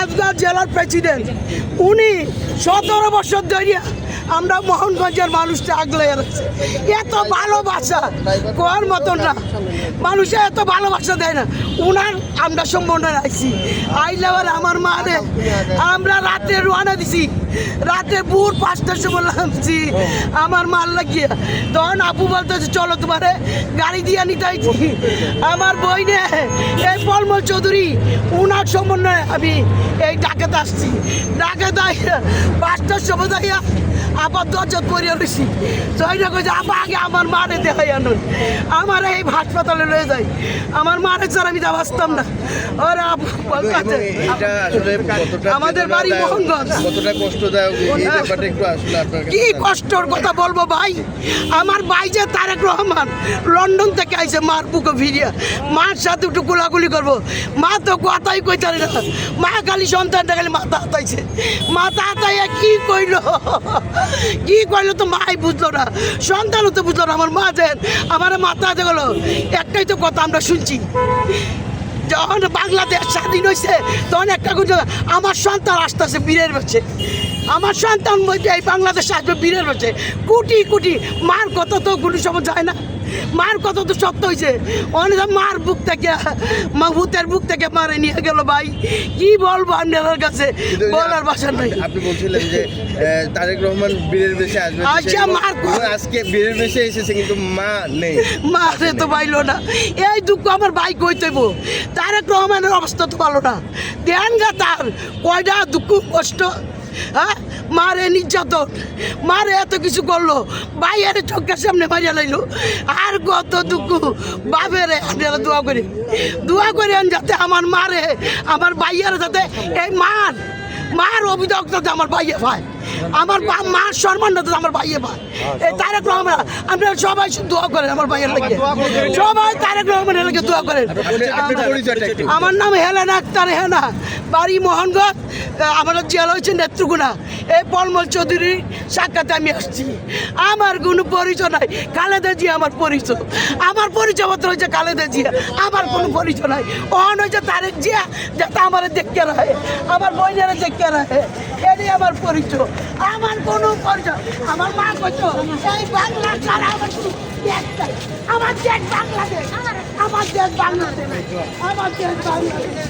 আজগার জেলার প্রেসিডেন্ট উনি সতেরো বছর ধরে আমরা মোহনগঞ্জের মানুষটা আগলে রাখছে এত ভালোবাসা, কোয়ার মতন না। মানুষে এত ভালোবাসা দেয় না। উনার আমরা সম্বন্ধে রাখছি। আইলেবার আমার মারে আমরা রাতে রোয়ানা দিছি। রাতে ভোর পাঁচটার সময় নামছি। আমার মাল লাগিয়ে। তখন আপু বলতেছে, চলো তোমারে গাড়ি দিয়ে নিতে আমার বইনে, এই পলমল চৌধুরী, উনার সমন্বয়ে আমি এই ডাকাতে আসছি। ডাকাতে পাঁচটার সময় যাইয়া আবার দরজা করিয়া রয়েছি জয়না কইছে আপা আগে আমার মারে দেখাই আনুন আমার এই হাসপাতালে লয়ে যাই। আমার মারে ছাড়া আমি বাঁচতাম না। ওরা আমাদের বাড়ি মোহনগঞ্জ। কতটা কষ্টদায়ক কি কষ্টর কথা বলব ভাই? আমার ভাই যে তারেক রহমান লন্ডন থেকে আইছে মার বুকে ফিরিয়া। মার সাথে একটু গোলাগুলি করব। মা তো কথাই কইতে না। মা খালি সন্তানটা খালি মাথা হাতাইছে মাথা হাতাইয়া কি কইল? কি করল তো মাই বুঝলো না, সন্তানও তো বুঝলো না, আমার মা যে, আমার মাথা গেলো। একটাই তো কথা আমরা শুনছি, যখন বাংলাদেশ স্বাধীন হয়েছে তখন একটা আমার সন্তান আসতেছে বীরের বেছে আমার সন্তান বলছে এই বাংলাদেশ আসবে বীরের বেছে কোটি কোটি মার কত তো কোনো সময় যায় না। মার কত তো সত্য হয়েছে অনেক মার বুক থেকে মা ভূতের বুক থেকে মারে নিয়ে গেল ভাই। কি বলব আপনার কাছে? বলার ভাষা নাই। আপনি বলছিলেন যে তারেক রহমান বীরের বেশে আসবে আচ্ছা, মার আজকে বীরের বেশে এসেছে কিন্তু মা নেই। মারে তো পাইলো না। এই দুঃখ আমার ভাই কইতেব তারেক রহমানের অবস্থা তো ভালো না। দেন গা তার। কয়টা দুঃখ কষ্ট হ্যাঁ? মারে নির্যাতন। মারে এত কিছু করল। বাইরে চোখের সামনে মারিয়া লাইলো। আর কত দুঃখ। বাপেরে দোয়া করি। দোয়া করি যাতে আমার মারে, আমার বাইয়ারে যাতে এই মার মার অভিযোগ যাতে আমার বাইয়ে পায়। আমার মার সম্মান যাতে আমার ভাইয়ে পায় এই তারেক রহমান আপনারা সবাই দোয়া করেন আমার ভাইয়ের লাগে। সবাই তারেক রহমানের লাগে দোয়া করেন। একটু আমার নাম হেলেনা আক্তার হেনা বাড়ি মোহনগঞ্জ। আমার জেলা হয়েছে নেত্রকোনা। এই পলমল চৌধুরীর সাক্ষাতে আমি আসছি। আমার কোনো পরিচয় নাই। খালেদা জিয়া আমার পরিচয়। আমার পরিচয় পত্র হয়েছে খালেদা জিয়া। আমার কোনো পরিচয় নাই। অন হয়েছে তারেক জিয়া যাতে আমার দেখতে রাখে আমার বইনেরা দেখতে রাখে আমার পরিচয়, আমার কোনো পরিচয়, আমার মা কইতো এই বাংলা ছাড়া আমার কোনো আমার দেশ বাংলাদেশ, আমার দেশ বাংলাদেশ, আমার দেশ বাংলাদেশ।